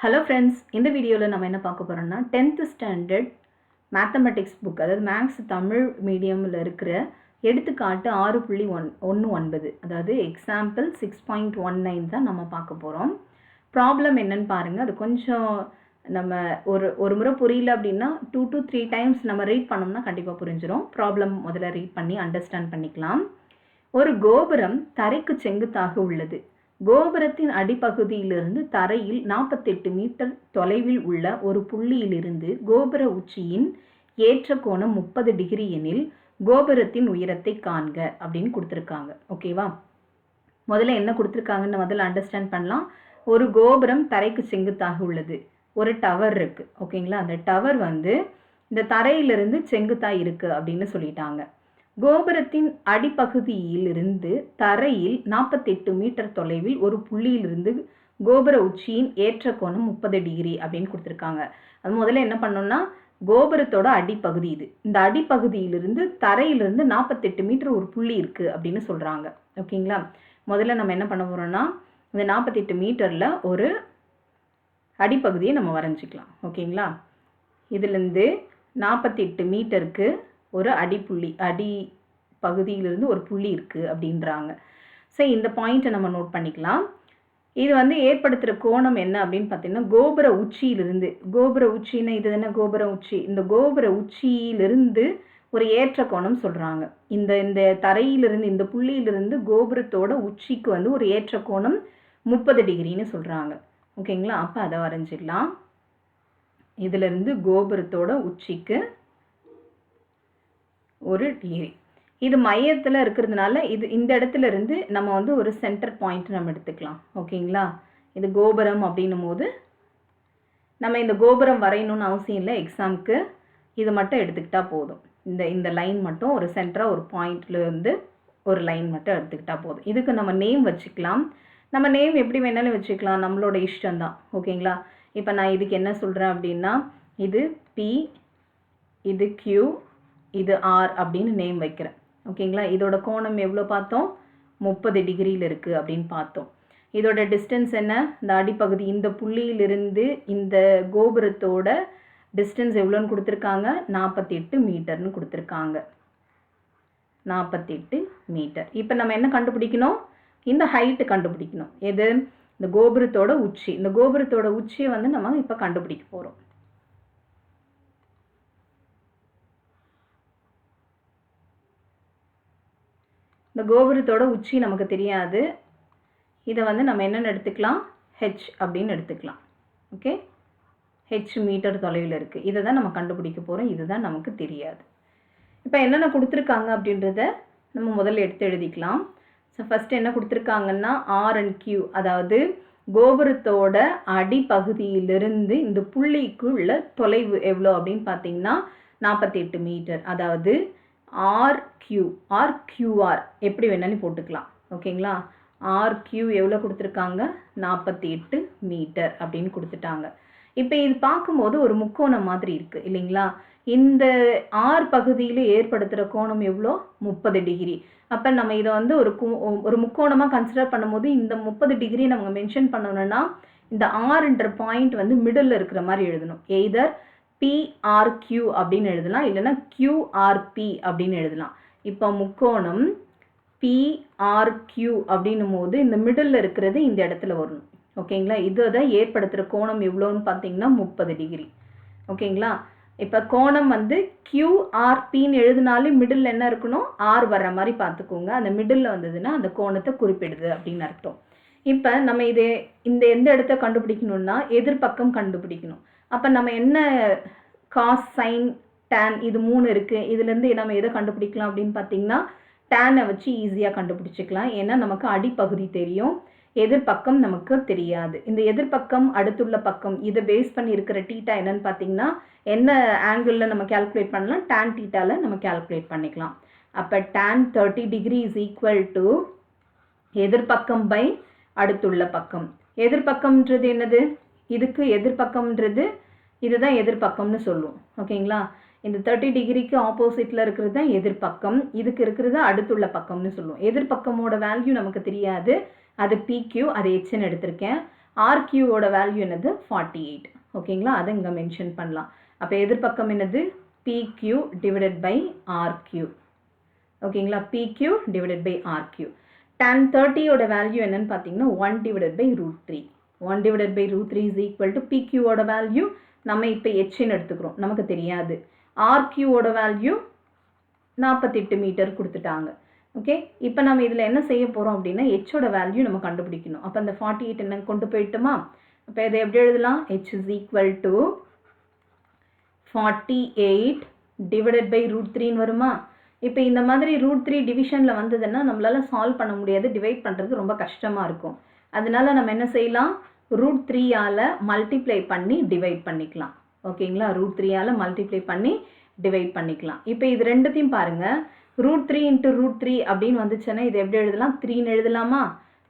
Hello friends இந்த வீடியோவில் நம்ம என்ன பார்க்க போகிறோம்னா டென்த்து ஸ்டாண்டர்ட் மேத்தமெட்டிக்ஸ் புக் அதாவது மேக்ஸ் தமிழ் மீடியமில் இருக்கிற எடுத்துக்காட்டு ஆறு புள்ளி ஒன் ஒன்று ஒன்பது அதாவது example six point one nine தான் நம்ம பார்க்க போகிறோம் ப்ராப்ளம் என்னன்னு பாருங்கள் அது கொஞ்சம் நம்ம ஒரு ஒரு முறை புரியல அப்படின்னா டூ டு த்ரீ டைம்ஸ் நம்ம ரீட் பண்ணோம்னா கண்டிப்பாக புரிஞ்சிடும் ப்ராப்ளம் முதல்ல ரீட் பண்ணி அண்டர்ஸ்டாண்ட் பண்ணிக்கலாம். ஒரு கோபுரம் தரைக்கு செங்குத்தாக உள்ளது. கோபுரத்தின் அடிப்பகுதியிலிருந்து தரையில் நாற்பத்தெட்டு மீட்டர் தொலைவில் உள்ள ஒரு புள்ளியிலிருந்து கோபுர உச்சியின் ஏற்ற கோணம் முப்பது டிகிரி எனில் கோபுரத்தின் உயரத்தை காண்க அப்படின்னு கொடுத்துருக்காங்க. ஓகேவா முதல்ல என்ன கொடுத்துருக்காங்கன்னு முதல்ல அண்டர்ஸ்டாண்ட் பண்ணலாம். ஒரு கோபுரம் தரைக்கு செங்குத்தாக உள்ளது. ஒரு டவர் இருக்குது ஓகேங்களா அந்த டவர் வந்து இந்த தரையிலிருந்து செங்குத்தாக இருக்குது அப்படின்னு சொல்லிட்டாங்க. கோபுரத்தின் அடிப்பகுதியிலிருந்து தரையில் நாற்பத்தெட்டு மீட்டர் தொலைவில் ஒரு புள்ளியிலிருந்து கோபுர உச்சியின் ஏற்ற கோணம் முப்பது டிகிரி அப்படின்னு கொடுத்துருக்காங்க. அது முதல்ல என்ன பண்ணோம்னா கோபுரத்தோட அடிப்பகுதி இது. இந்த அடிப்பகுதியிலிருந்து தரையிலிருந்து நாற்பத்தெட்டு மீட்டர் ஒரு புள்ளி இருக்கு அப்படின்னு சொல்றாங்க. ஓகேங்களா? முதல்ல நம்ம என்ன பண்ண போறோம்னா இந்த நாற்பத்தெட்டு மீட்டர்ல ஒரு அடிப்பகுதியை நம்ம வரைஞ்சிக்கலாம். ஓகேங்களா? இதுலேருந்து நாற்பத்தெட்டு மீட்டருக்கு ஒரு அடிப்புள்ளி அடி பகுதியிலிருந்து ஒரு புள்ளி இருக்குது அப்படின்றாங்க. சரி இந்த பாயிண்ட்டை நம்ம நோட் பண்ணிக்கலாம். இது வந்து ஏற்படுத்துகிற கோணம் என்ன அப்படின்னு பார்த்தீங்கன்னா கோபுர உச்சியிலிருந்து கோபுர உச்சின்னா இது என்ன கோபுர உச்சி? இந்த கோபுர உச்சியிலிருந்து ஒரு ஏற்ற கோணம் சொல்கிறாங்க இந்த இந்த தரையிலிருந்து இந்த புள்ளியிலிருந்து கோபுரத்தோட உச்சிக்கு வந்து ஒரு ஏற்ற கோணம் முப்பது டிகிரின்னு சொல்கிறாங்க ஓகேங்களா அப்போ அதை வரைஞ்சிடலாம். இதிலிருந்து கோபுரத்தோட உச்சிக்கு ஒரு டிகிரி இது மையத்தில் இருக்கிறதுனால இது இந்த இடத்துல இருந்து நம்ம வந்து ஒரு சென்டர் பாயிண்ட் நம்ம எடுத்துக்கலாம். ஓகேங்களா இது கோபுரம் அப்படின்னும் போது நம்ம இந்த கோபுரம் வரையணும்னு அவசியம் இல்லை எக்ஸாமுக்கு இது மட்டும் எடுத்துக்கிட்டால் போதும். இந்த இந்த லைன் மட்டும் ஒரு சென்டராக ஒரு பாயிண்ட்லேருந்து ஒரு லைன் மட்டும் எடுத்துக்கிட்டால் போதும். இதுக்கு நம்ம நேம் வச்சுக்கலாம். நம்ம நேம் எப்படி வேணாலும் வச்சுக்கலாம். நம்மளோட இஷ்டம் தான் ஓகேங்களா இப்போ நான் இதுக்கு என்ன சொல்கிறேன் அப்படின்னா இது பி இது கியூ இது ஆர் அப்படின்னு நேம் வைக்கிறேன். ஓகேங்களா இதோட கோணம் எவ்வளோ பார்த்தோம்? முப்பது டிகிரியில் இருக்குது அப்படின்னு பார்த்தோம். இதோட டிஸ்டன்ஸ் என்ன? இந்த அடிப்பகுதி இந்த புள்ளியிலிருந்து இந்த கோபுரத்தோட டிஸ்டன்ஸ் எவ்வளோன்னு கொடுத்துருக்காங்க? நாற்பத்தி எட்டு மீட்டர்னு கொடுத்துருக்காங்க. நாற்பத்தெட்டு மீட்டர். இப்போ நம்ம என்ன கண்டுபிடிக்கணும்? இந்த ஹைட்டு கண்டுபிடிக்கணும். எது? இந்த கோபுரத்தோட உச்சி. இந்த கோபுரத்தோட உச்சியை வந்து நம்ம இப்போ கண்டுபிடிக்க போகிறோம் இந்த கோபுரத்தோட உச்சி நமக்கு தெரியாது. இதை வந்து நம்ம என்னென்னு எடுத்துக்கலாம்? ஹெச் அப்படின்னு எடுத்துக்கலாம். ஓகே ஹெச் மீட்டர் தொலைவில் இருக்குது இதை தான் நம்ம கண்டுபிடிக்க போகிறோம் இதுதான் நமக்கு தெரியாது. இப்போ என்னென்ன கொடுத்துருக்காங்க அப்படின்றத நம்ம முதல்ல எடுத்து எழுதிக்கலாம். ஸோ ஃபஸ்ட்டு என்ன கொடுத்துருக்காங்கன்னா ஆர் அண்ட் கியூ அதாவது கோபுரத்தோட அடிப்பகுதியிலிருந்து இந்த புள்ளிக்குள்ள தொலைவு எவ்வளோ அப்படின்னு பார்த்தீங்கன்னா நாற்பத்தி எட்டு மீட்டர் அதாவது ஆர் ஆர்கியூஆர் எப்படி வேணாலும் போட்டுக்கலாம். ஓகேங்களா? ஆர்கியூ எவ்வளோ கொடுத்துருக்காங்க? நாற்பத்தி எட்டு மீட்டர் அப்படின்னு கொடுத்துட்டாங்க. இப்போ இது பார்க்கும்போது ஒரு முக்கோணம் மாதிரி இருக்குது இல்லைங்களா? இந்த ஆர் பகுதியில் ஏற்படுத்துகிற கோணம் எவ்வளோ? முப்பது டிகிரி. அப்போ நம்ம இதை வந்து ஒரு கு ஒரு முக்கோணமாக கன்சிடர் பண்ணும்போது இந்த முப்பது டிகிரி நம்ம மென்ஷன் பண்ணணும்னா இந்த ஆர்ன்ற பாயிண்ட் வந்து மிடில் இருக்கிற மாதிரி எழுதணும். எய்தர் பிஆர்கியூ அப்படின்னு எழுதலாம். இல்லைன்னா கியூஆர்பி அப்படின்னு எழுதலாம். இப்போ முக்கோணம் பிஆர்கியூ அப்படின்னும் போது இந்த மிடில் இருக்கிறது இந்த இடத்துல வரணும் ஓகேங்களா இது தான் ஏற்படுத்துகிற கோணம் எவ்வளோன்னு பார்த்தீங்கன்னா முப்பது டிகிரி ஓகேங்களா இப்போ கோணம் வந்து கியூஆர்பின்னு எழுதினாலும் மிடில் என்ன இருக்கணும்? ஆர் வர்ற மாதிரி பார்த்துக்கோங்க. அந்த மிடில் வந்ததுன்னா அந்த கோணத்தை குறிப்பிடுது அப்படின்னு அர்த்தம். இப்போ நம்ம இது இந்த எந்த இடத்த கண்டுபிடிக்கணும்னா எதிர்பக்கம் கண்டுபிடிக்கணும். அப்போ நம்ம என்ன காஸ் சைன் டேன் இது மூணு இருக்குது இதுலேருந்து நம்ம எதை கண்டுபிடிக்கலாம் அப்படின்னு பார்த்தீங்கன்னா டேனை வச்சு ஈஸியாக கண்டுபிடிச்சிக்கலாம். ஏன்னா நமக்கு அடிப்பகுதி தெரியும். எதிர்பக்கம் நமக்கு தெரியாது. இந்த எதிர்பக்கம் அடுத்துள்ள பக்கம் இதை பேஸ் பண்ணி இருக்கிற டீட்டா என்னன்னு பார்த்தீங்கன்னா என்ன ஆங்கிளில் நம்ம கால்குலேட் பண்ணலாம்? டேன் டீட்டாவில் நம்ம கால்குலேட் பண்ணிக்கலாம். அப்போ tan thirty degree is equal to எதிர்பக்கம் by அடுத்துள்ள பக்கம். எதிர்பக்கம்ன்றது என்னது? இதுக்கு எதிர்பக்கம்ன்றது இதுதான் எதிர்பக்கம்னு சொல்லுவோம் ஓகேங்களா? இந்த தேர்ட்டி டிகிரிக்கு ஆப்போசிட்டில் இருக்கிறது தான் எதிர்பக்கம் இதுக்கு இருக்கிறது அடுத்துள்ள பக்கம்னு சொல்லுவோம் எதிர்பக்கமோட வேல்யூ நமக்கு தெரியாது. அது பிக்யூ அது ஹெச்னு எடுத்திருக்கேன். ஆர்கியூவோட வேல்யூ என்னது? ஃபார்ட்டி எயிட் ஓகேங்களா? அதை இங்கே மென்ஷன் பண்ணலாம். அப்போ எதிர்பக்கம் என்னது? பிக்யூ டிவைடட் பை ஆர்கியூ ஓகேங்களா? P Q divided by R Q tan தேர்ட்டியோட value என்னன்னு பார்த்தீங்கன்னா one divided by root three one divided by root three is equal to பிக்யூவோட value நம்ம இப்போ ஹெச்ன்னு எடுத்துக்கிறோம். நமக்கு தெரியாது. ஆர்கியூவோட வேல்யூ நாற்பத்தெட்டு மீட்டர் கொடுத்துட்டாங்க. ஓகே இப்போ நம்ம இதில் என்ன செய்ய போகிறோம் அப்படின்னா ஹெச்சோட வேல்யூ நம்ம கண்டுபிடிக்கணும். அப்போ அந்த ஃபார்ட்டி எயிட் என்ன கொண்டு போயிட்டுமா? அப்போ இதை எப்படி எழுதலாம்? H is equal to forty eight divided by root த்ரீன்னு வருமா? இப்போ இந்த மாதிரி ரூட் த்ரீ டிவிஷனில் வந்ததுன்னா நம்மளால சால்வ் பண்ண முடியாது டிவைட் பண்ணுறது ரொம்ப கஷ்டமாக இருக்கும். அதனால நம்ம என்ன செய்யலாம்? ரூட் த்ரீயால் மல்டிப்ளை பண்ணி டிவைட் பண்ணிக்கலாம். ஓகேங்களா? ரூட் த்ரீயால் மல்டிப்ளை பண்ணி டிவைட் பண்ணிக்கலாம். இப்போ இது ரெண்டுத்தையும் பாருங்கள் root three into root three அப்படின்னு வந்துச்சுன்னா இது எப்படி எழுதலாம்? த்ரீன்னு எழுதலாமா?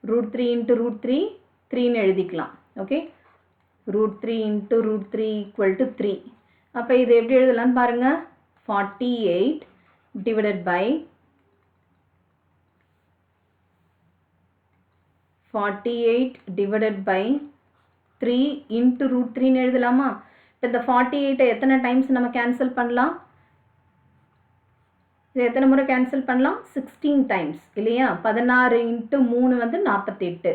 Root three into root three த்ரீன்னு எழுதிக்கலாம். Okay? Root three into root three equal to three அப்போ இது எப்படி எழுதலாம்னு பாருங்கள் forty eight divided by forty eight divided by three into root த்ரீன்னு எழுதலாமா? இப்போ இந்த 48 எத்தனை டைம்ஸ் நம்ம கேன்சல் பண்ணலாம்? இது எத்தனை முறை கேன்சல் பண்ணலாம்? சிக்ஸ்டீன் டைம்ஸ் இல்லையா? பதினாறு இன்ட்டு மூணு வந்து நாற்பத்தெட்டு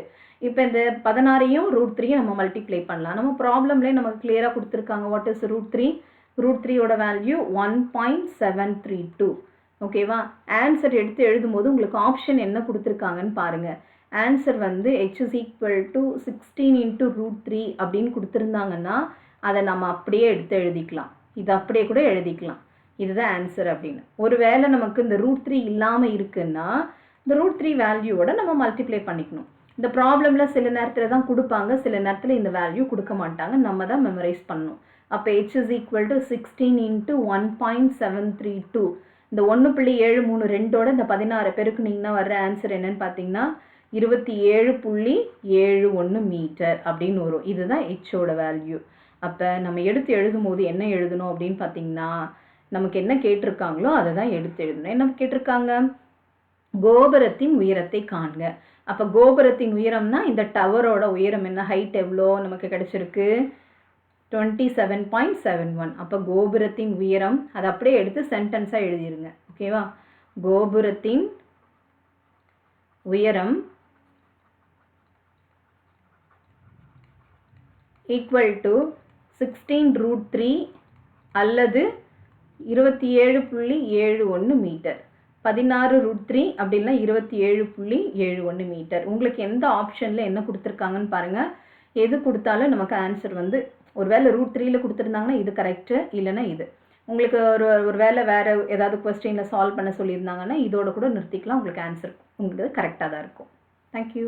இப்போ இந்த பதினாறையும் ரூட் த்ரீயும் நம்ம மல்டிப்ளை பண்ணலாம். நம்ம ப்ராப்ளம்லேயே நமக்கு கிளியராக கொடுத்துருக்காங்க. What is root three root த்ரீயோட value one point seven three two ஓகேவா ஆன்சர் எடுத்து எழுதும்போது உங்களுக்கு ஆப்ஷன் என்ன கொடுத்துருக்காங்கன்னு பாருங்கள் ஆன்சர் வந்து H is equal to sixteen into root three அப்படின்னு கொடுத்துருந்தாங்கன்னா அதை நம்ம அப்படியே எடுத்து எழுதிக்கலாம். இது அப்படியே கூட எழுதிக்கலாம். இதுதான் ஆன்சர் அப்படின்னு. ஒரு வேளை நமக்கு இந்த ரூட் த்ரீ இல்லாமல் இருக்குன்னா இந்த ரூட் த்ரீ வேல்யூவோட நம்ம மல்டிப்ளை பண்ணிக்கணும். இந்த ப்ராப்ளமில் சில நேரத்தில் தான் கொடுப்பாங்க சில நேரத்தில் இந்த வேல்யூ கொடுக்க மாட்டாங்க. நம்ம தான் மெமரைஸ் பண்ணணும். அப்போ H is equal to sixteen into one point seven three two இந்த ஒன்று புள்ளி ஏழு மூணு ரெண்டோட இந்த பதினாறு பெருக்குனிங்கன்னா வர்ற ஆன்சர் என்னன்னு பார்த்தீங்கன்னா இருபத்தி ஏழு புள்ளி ஏழு ஒன்று மீட்டர் அப்படின்னு வரும். இதுதான் ஹெச்சோட வேல்யூ அப்போ நம்ம எடுத்து எழுதும் போது என்ன எழுதணும் அப்படின்னு பார்த்தீங்கன்னா நமக்கு என்ன கேட்டிருக்காங்களோ அதை தான் எடுத்து எழுதணும். என்ன கேட்டிருக்காங்க? கோபுரத்தின் உயரத்தை காண்க. அப்போ கோபுரத்தின் உயரம்னா இந்த டவரோட உயரம் என்ன? ஹைட் எவ்வளோ நமக்கு கிடச்சிருக்கு? Twenty seven point seven one அப்போ கோபுரத்தின் உயரம் அதை அப்படியே எடுத்து சென்டென்ஸாக எழுதிடுங்க ஓகேவா கோபுரத்தின் உயரம் equal to sixteen root three அல்லது இருபத்தி ஏழு புள்ளி ஏழு ஒன்று மீட்டர் பதினாறு ரூட் த்ரீ அப்படின்னா இருபத்தி ஏழு புள்ளி ஏழு ஒன்று மீட்டர் உங்களுக்கு எந்த ஆப்ஷனில் என்ன கொடுத்துருக்காங்கன்னு பாருங்கள் எது கொடுத்தாலும் நமக்கு ஆன்சர் வந்து ஒரு வேளை ரூட் த்ரீயில் கொடுத்துருந்தாங்கன்னா இது கரெக்டு இல்லைன்னா இது. உங்களுக்கு ஒரு ஒரு வேளை வேறு ஏதாவது கொஸ்டினில் சால்வ் பண்ண சொல்லியிருந்தாங்கன்னா இதோட கூட நிறுத்திக்கலாம். உங்களுக்கு ஆன்சர் உங்களுக்கு கரெக்டாக தான் இருக்கும். தேங்க்யூ